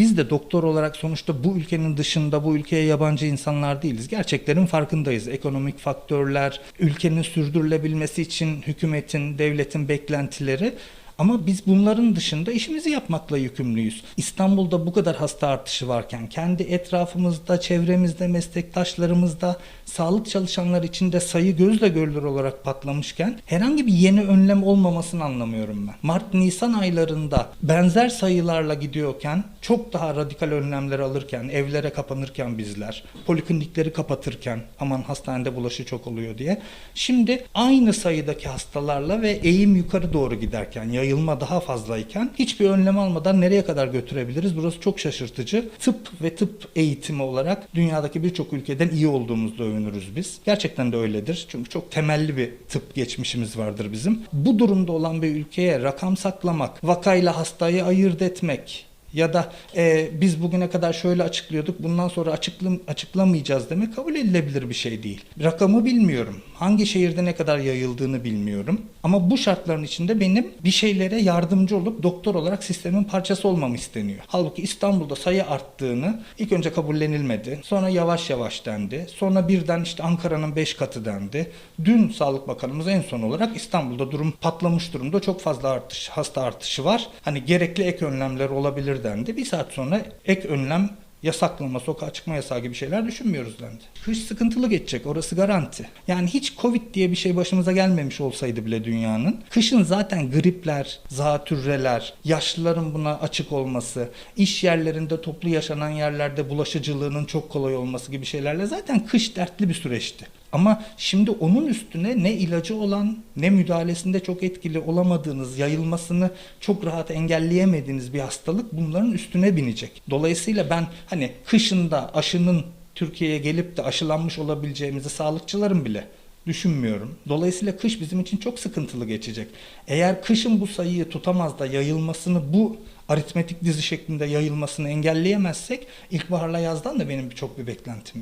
Biz de doktor olarak sonuçta bu ülkenin dışında bu ülkeye yabancı insanlar değiliz. Gerçeklerin farkındayız. Ekonomik faktörler, ülkenin sürdürülebilmesi için hükümetin, devletin beklentileri ama biz bunların dışında işimizi yapmakla yükümlüyüz. İstanbul'da bu kadar hasta artışı varken, kendi etrafımızda, çevremizde, meslektaşlarımızda sağlık çalışanlar içinde sayı gözle görülür olarak patlamışken herhangi bir yeni önlem olmamasını anlamıyorum ben. Mart-Nisan aylarında benzer sayılarla gidiyorken çok daha radikal önlemler alırken, evlere kapanırken bizler, poliklinikleri kapatırken aman hastanede bulaşı çok oluyor diye. Şimdi aynı sayıdaki hastalarla ve eğim yukarı doğru giderken, yayılma daha fazlayken hiçbir önlem almadan nereye kadar götürebiliriz? Burası çok şaşırtıcı. Tıp ve tıp eğitimi olarak dünyadaki birçok ülkeden iyi olduğumuzda övünürüz biz. Gerçekten de öyledir. Çünkü çok temelli bir tıp geçmişimiz vardır bizim. Bu durumda olan bir ülkeye rakam saklamak, vakayla hastayı ayırt etmek, ya da e, biz bugüne kadar şöyle açıklıyorduk bundan sonra açıklam açıklamayacağız demek kabul edilebilir bir şey değil. Rakamı bilmiyorum. Hangi şehirde ne kadar yayıldığını bilmiyorum. Ama bu şartların içinde benim bir şeylere yardımcı olup doktor olarak sistemin parçası olmam isteniyor. Halbuki İstanbul'da sayı arttığını ilk önce kabullenilmedi. Sonra yavaş yavaş dendi. Sonra birden işte Ankara'nın 5 katı dendi. Dün Sağlık Bakanımız en son olarak İstanbul'da durum patlamış durumda. Çok fazla artış, hasta artışı var. Hani gerekli ek önlemler olabilir dendi. Bir saat sonra ek önlem yasaklama, sokağa çıkma yasağı gibi şeyler düşünmüyoruz dendi. Kış sıkıntılı geçecek orası garanti. Yani hiç Covid diye bir şey başımıza gelmemiş olsaydı bile dünyanın. Kışın zaten gripler, zatürreler, yaşlıların buna açık olması, iş yerlerinde toplu yaşanan yerlerde bulaşıcılığının çok kolay olması gibi şeylerle zaten kış dertli bir süreçti. Ama şimdi onun üstüne ne ilacı olan ne müdahalesinde çok etkili olamadığınız, yayılmasını çok rahat engelleyemediğiniz bir hastalık bunların üstüne binecek. Dolayısıyla ben hani kışında aşının Türkiye'ye gelip de aşılanmış olabileceğimizi sağlıkçıların bile düşünmüyorum. Dolayısıyla kış bizim için çok sıkıntılı geçecek. Eğer kışın bu sayıyı tutamaz da yayılmasını bu aritmetik dizi şeklinde yayılmasını engelleyemezsek ilkbaharla yazdan da benim çok bir beklentim yok.